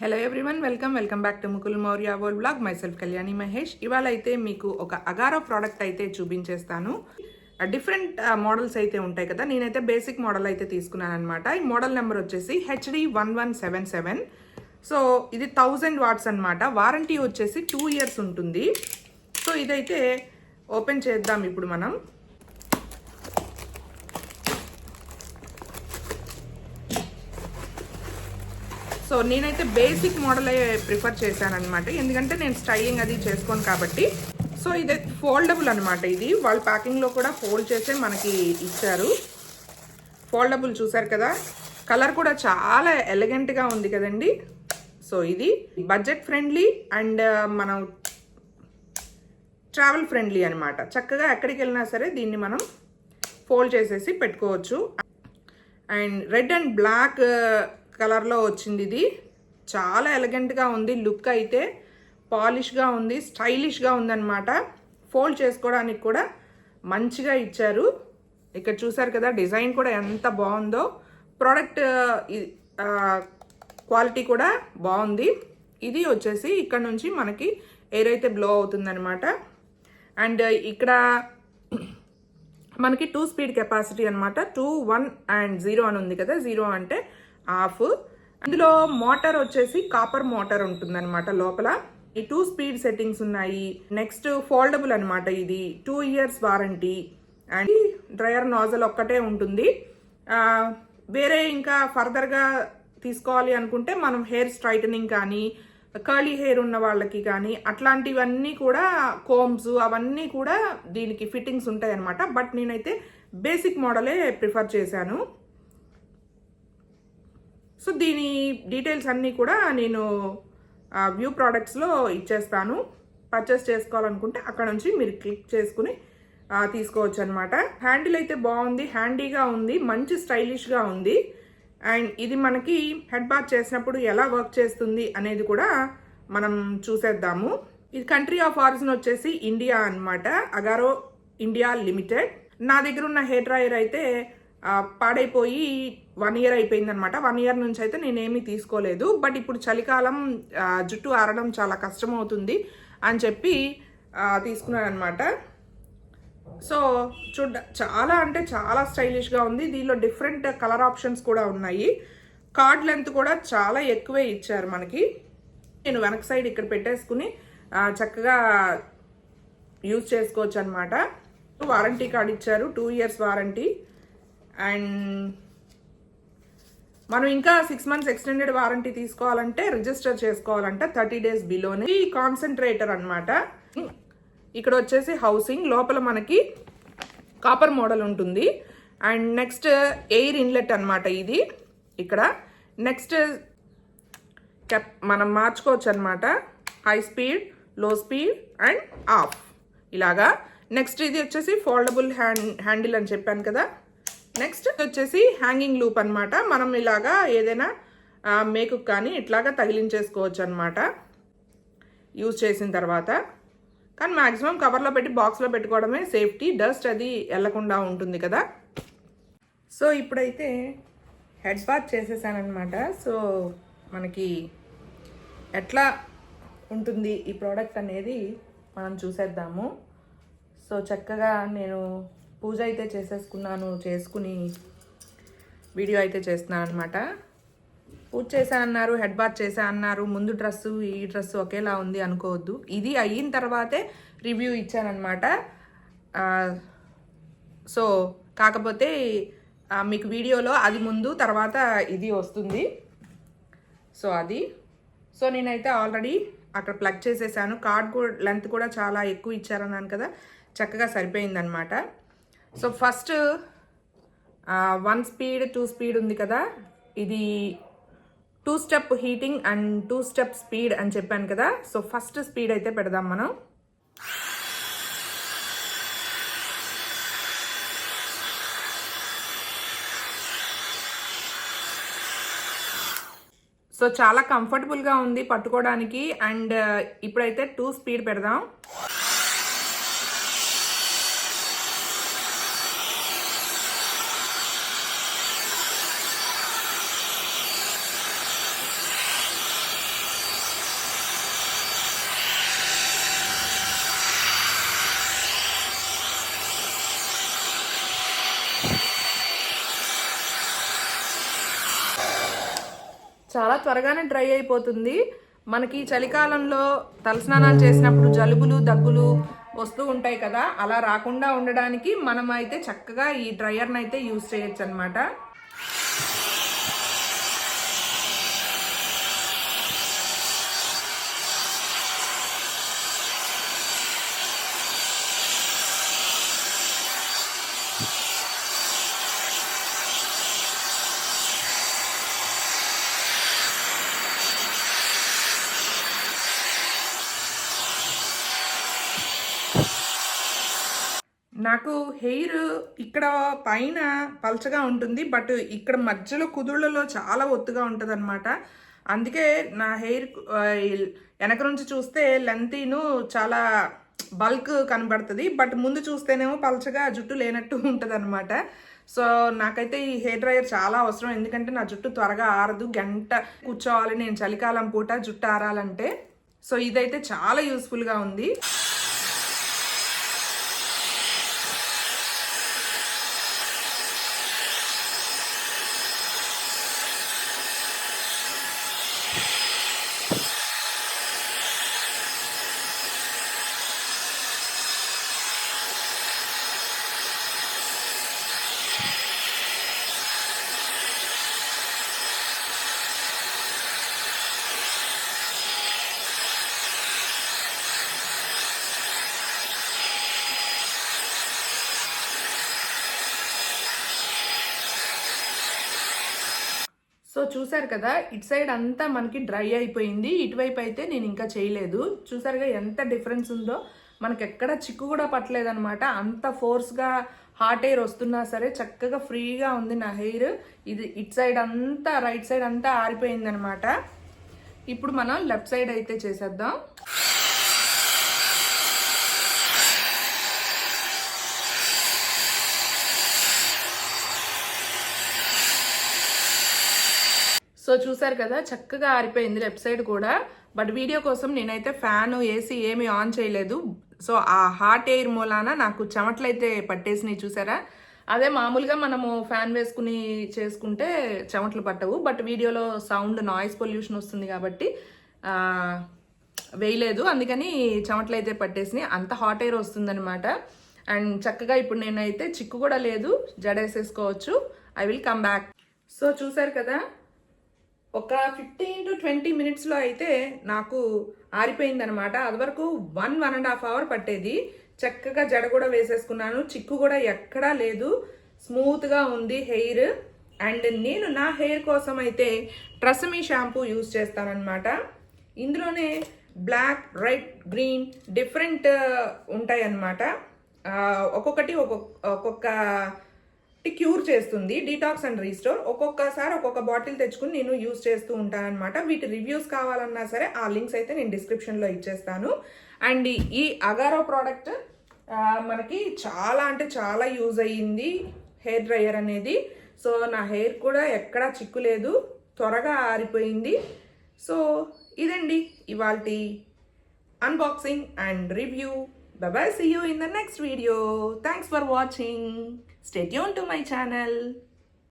Hello everyone welcome welcome back to Mukul Maurya world blog self Kalyani Mahesh ఇవాళ అయితే మీకు ఒక Agaro product అయితే చూపించేస్తాను. డిఫరెంట్ మోడల్స్ అయితే ఉంటాయి కదా. నేనైతే బేసిక్ మోడల్ అయితే తీసుకున్నాను అనమాట ఈ మోడల్ నెంబర్ వచ్చేసి HD one one seven seven so ఇది థౌజండ్ వాట్స్ అనమాట వారంటీ వచ్చేసి టూ ఇయర్స్ ఉంటుంది. సో ఇదైతే ఓపెన్ చేద్దాం ఇప్పుడు మనం. సో నేనైతే బేసిక్ మోడల్ ప్రిఫర్ చేశాను అనమాట ఎందుకంటే నేను స్టైలింగ్ అది చేసుకోను కాబట్టి. సో ఇది ఫోల్డబుల్ అనమాట ఇది. వాళ్ళ ప్యాకింగ్లో కూడా ఫోల్డ్ చేసే మనకి ఇచ్చారు. ఫోల్డబుల్ చూసారు కదా? కలర్ కూడా చాలా ఎలిగెంట్గా ఉంది కదండి. సో ఇది బడ్జెట్ ఫ్రెండ్లీ అండ్ మనం ట్రావెల్ ఫ్రెండ్లీ అనమాట చక్కగా ఎక్కడికి వెళ్ళినా సరే దీన్ని మనం ఫోల్డ్ చేసేసి పెట్టుకోవచ్చు. అండ్ రెడ్ అండ్ బ్లాక్ కలర్లో వచ్చింది ఇది. చాలా ఎలగెంట్గా ఉంది. లుక్ అయితే పాలిష్గా ఉంది స్టైలిష్గా ఉందన్నమాట. ఫోల్డ్ చేసుకోవడానికి కూడా మంచిగా ఇచ్చారు. ఇక్కడ చూసారు కదా డిజైన్ కూడా ఎంత బాగుందో. ప్రోడక్ట్ క్వాలిటీ కూడా బాగుంది. ఇది వచ్చేసి ఇక్కడ నుంచి మనకి ఎయిర్ అయితే బ్లో అవుతుందన్నమాట. అండ్ ఇక్కడ మనకి టూ స్పీడ్ కెపాసిటీ అనమాట టూ వన్ అండ్ జీరో అని ఉంది కదా జీరో అంటే ఆఫ్. ఇందులో మోటార్ వచ్చేసి కాపర్ మోటార్ ఉంటుందన్నమాట లోపల. ఈ టూ స్పీడ్ సెట్టింగ్స్ ఉన్నాయి. నెక్స్ట్ ఫోల్డబుల్ అనమాట ఇది. Two years warranty and dryer nozzle ఒక్కటే ఉంటుంది. వేరే ఇంకా ఫర్దర్గా తీసుకోవాలి అనుకుంటే మనం హెయిర్ స్ట్రైటనింగ్ కానీ కర్లీ హెయిర్ ఉన్న వాళ్ళకి కానీ అట్లాంటివన్నీ కూడా కోమ్స్ అవన్నీ కూడా దీనికి ఫిట్టింగ్స్ ఉంటాయి అనమాట బట్ నేనైతే బేసిక్ మోడలే ప్రిఫర్ చేశాను. సో దీని డీటెయిల్స్ అన్నీ కూడా నేను వ్యూ ప్రోడక్ట్స్లో ఇచ్చేస్తాను. పర్చేస్ చేసుకోవాలనుకుంటే అక్కడ నుంచి మీరు క్లిక్ చేసుకుని తీసుకోవచ్చు అనమాట హ్యాండిల్ అయితే బాగుంది హ్యాండీగా ఉంది మంచి స్టైలిష్గా ఉంది. అండ్ ఇది మనకి హెడ్ బాత్ చేసినప్పుడు ఎలా వర్క్ చేస్తుంది అనేది కూడా మనం చూసేద్దాము. ఇది కంట్రీ ఆఫ్ ఆరిజిన్ వచ్చేసి ఇండియా అన్నమాట. అగారో ఇండియా లిమిటెడ్ నా దగ్గర ఉన్న హెయిర్ డ్రాయర్ అయితే పాడైపోయి వన్ ఇయర్ అయిపోయింది అనమాట వన్ ఇయర్ నుంచి అయితే నేనేమీ తీసుకోలేదు. బట్ ఇప్పుడు చలికాలం జుట్టు ఆరడం చాలా కష్టం అవుతుంది అని చెప్పి తీసుకున్నాను అనమాట సో చూడ చాలా అంటే చాలా స్టైలిష్గా ఉంది. దీనిలో డిఫరెంట్ కలర్ ఆప్షన్స్ కూడా ఉన్నాయి. కార్డ్ లెంత్ కూడా చాలా ఎక్కువే ఇచ్చారు మనకి. నేను వెనక సైడ్ ఇక్కడ పెట్టేసుకుని చక్కగా యూజ్ చేసుకోవచ్చు అనమాట వారంటీ కార్డ్ ఇచ్చారు. టూ ఇయర్స్ వారంటీ అండ్ మనం ఇంకా సిక్స్ మంత్స్ ఎక్స్టెండెడ్ వారంటీ తీసుకోవాలంటే రిజిస్టర్ చేసుకోవాలంటే థర్టీ డేస్ బిలోనే ఈ కాన్సన్ట్రేటర్ అన్నమాట. ఇక్కడ వచ్చేసి హౌసింగ్ లోపల మనకి కాపర్ మోడల్ ఉంటుంది. అండ్ నెక్స్ట్ ఎయిర్ ఇన్లెట్ అన్నమాట ఇది. ఇక్కడ నెక్స్ట్ కెప్ మనం మార్చుకోవచ్చు అనమాట హై స్పీడ్లో స్పీడ్ అండ్ ఆఫ్ ఇలాగా. నెక్స్ట్ ఇది వచ్చేసి ఫోల్డబుల్ హ్యాండ్ హ్యాండిల్ అని చెప్పాను కదా. నెక్స్ట్ వచ్చేసి హ్యాంగింగ్ లూప్ అన్నమాట. మనం ఇలాగా ఏదైనా మేకు కానీ ఇట్లాగా తగిలించేసుకోవచ్చు అనమాట యూజ్ చేసిన తర్వాత. కానీ మ్యాక్సిమం కవర్లో పెట్టి బాక్స్లో పెట్టుకోవడమే సేఫ్టీ డస్ట్ అది వెళ్ళకుండా ఉంటుంది కదా. సో ఇప్పుడైతే హెడ్ బాత్ చేసేసానమాట సో మనకి ఎట్లా ఉంటుంది ఈ ప్రోడక్ట్ అనేది మనం చూసేద్దాము. సో చక్కగా నేను పూజ అయితే చేసేసుకున్నాను చేసుకుని వీడియో అయితే చేస్తున్నాను అనమాట పూజ చేశానన్నారు హెడ్ బాత్ చేశా అన్నారు ముందు డ్రెస్సు ఈ డ్రెస్సు ఒకేలా ఉంది అనుకోవద్దు. ఇది అయిన తర్వాతే రివ్యూ ఇచ్చానమాట సో కాకపోతే మీకు వీడియోలో అది ముందు తర్వాత ఇది వస్తుంది. సో అది. సో నేనైతే ఆల్రెడీ అక్కడ ప్లగ్ చేసేసాను. కార్డ్ కూడా లెంత్ కూడా చాలా ఎక్కువ ఇచ్చారన్నాను కదా చక్కగా సరిపోయిందనమాట so first one speed two speed ఉంది కదా. ఇది two step heating and two step speed అని చెప్పాను కదా. సో ఫస్ట్ స్పీడ్ అయితే పెడదాం మనం. సో చాలా కంఫర్టబుల్గా ఉంది పట్టుకోవడానికి. అండ్ uh, ఇప్పుడైతే టూ స్పీడ్ పెడదాం. చాలా త్వరగానే డ్రై అయిపోతుంది. మనకి చలికాలంలో తలస్నానాలు చేసినప్పుడు జలుబులు దగ్గులు వస్తూ ఉంటాయి కదా. అలా రాకుండా ఉండడానికి మనం అయితే చక్కగా ఈ డ్రయర్ని అయితే యూజ్ చేయొచ్చు అనమాట నాకు హెయిర్ ఇక్కడ పైన పల్చగా ఉంటుంది బట్ ఇక్కడ మధ్యలో కుదుళ్ళలో చాలా ఒత్తుగా ఉంటుంది అనమాట అందుకే నా హెయిర్ వెనక నుంచి చూస్తే లెంతీను చాలా బల్క్ కనబడుతుంది బట్ ముందు చూస్తేనేమో పల్చగా జుట్టు లేనట్టు ఉంటుంది అనమాట సో నాకైతే ఈ హెయిర్ డ్రైయర్ చాలా అవసరం ఎందుకంటే నా జుట్టు త్వరగా ఆరదు గంట కూర్చోవాలి నేను చలికాలం పూట జుట్టు ఆరాలంటే. సో ఇదైతే చాలా యూస్ఫుల్గా ఉంది. సో చూసారు కదా ఇటు సైడ్ అంతా మనకి డ్రై అయిపోయింది. ఇటువైపు అయితే నేను ఇంకా చేయలేదు. చూసారుగా ఎంత డిఫరెన్స్ ఉందో. మనకి ఎక్కడ చిక్కు కూడా పట్టలేదనమాట అంత ఫోర్స్గా హాట్ ఎయిర్ వస్తున్నా సరే చక్కగా ఫ్రీగా ఉంది నా హెయిర్ ఇది ఇటు సైడ్ అంతా రైట్ సైడ్ అంతా ఆరిపోయింది అనమాట ఇప్పుడు మనం లెఫ్ట్ సైడ్ అయితే చేసేద్దాం. సో చూసారు కదా చక్కగా ఆరిపోయింది లెఫ్ట్ సైడ్ కూడా. బట్ వీడియో కోసం నేనైతే ఫ్యాన్ ఏసీ ఏమీ ఆన్ చేయలేదు. సో ఆ హాట్ ఎయిర్ మూలాన నాకు చెమటలు అయితే పట్టేసినాయి చూసారా? అదే మామూలుగా మనము ఫ్యాన్ వేసుకుని చేసుకుంటే చెమటలు పట్టవు. బట్ వీడియోలో సౌండ్ నాయిస్ పొల్యూషన్ వస్తుంది కాబట్టి వేయలేదు. అందుకని చెమటలు అయితే పట్టేసినాయి. అంత హాట్ ఎయిర్ వస్తుందన్నమాట. అండ్ చక్కగా ఇప్పుడు నేనైతే చిక్కు కూడా లేదు. జడేసేసుకోవచ్చు. I will come back. So చూసారు కదా ఒక ఫిఫ్టీన్ టు ట్వంటీ మినిట్స్లో అయితే నాకు ఆరిపోయిందనమాట అదివరకు అది వరకు one one and half hour పట్టేది. చక్కగా జడ కూడా వేసేసుకున్నాను. చిక్కు కూడా ఎక్కడా లేదు. స్మూత్గా ఉంది హెయిర్. అండ్ నేను నా హెయిర్ కోసం అయితే ట్రసమీ షాంపూ యూస్ చేస్తానన్నమాట. ఇందులోనే బ్లాక్ రెడ్ గ్రీన్ డిఫరెంట్ ఉంటాయన్నమాట. ఒక్కొక్కటి ఒక్కొక్క ఒక్కొక్క క్యూర్ చేస్తుంది డీటాక్స్ అండ్ రీస్టోర్ ఒక్కొక్కసారి ఒక్కొక్క బాటిల్ తెచ్చుకుని నేను యూస్ చేస్తూ ఉంటాను అనమాట వీటి రివ్యూస్ కావాలన్నా సరే ఆ లింక్స్ అయితే నేను డిస్క్రిప్షన్లో ఇచ్చేస్తాను అండ్ ఈ అగారో ప్రోడక్ట్ మనకి చాలా అంటే చాలా యూజ్ అయ్యింది హెయిర్ డ్రయర్ అనేది సో నా హెయిర్ కూడా ఎక్కడా చిక్కు లేదు త్వరగా ఆరిపోయింది సో ఇదండి ఇవాళ unboxing and review Bye bye. See you in the next video. Thanks for. Stay tuned to my channel.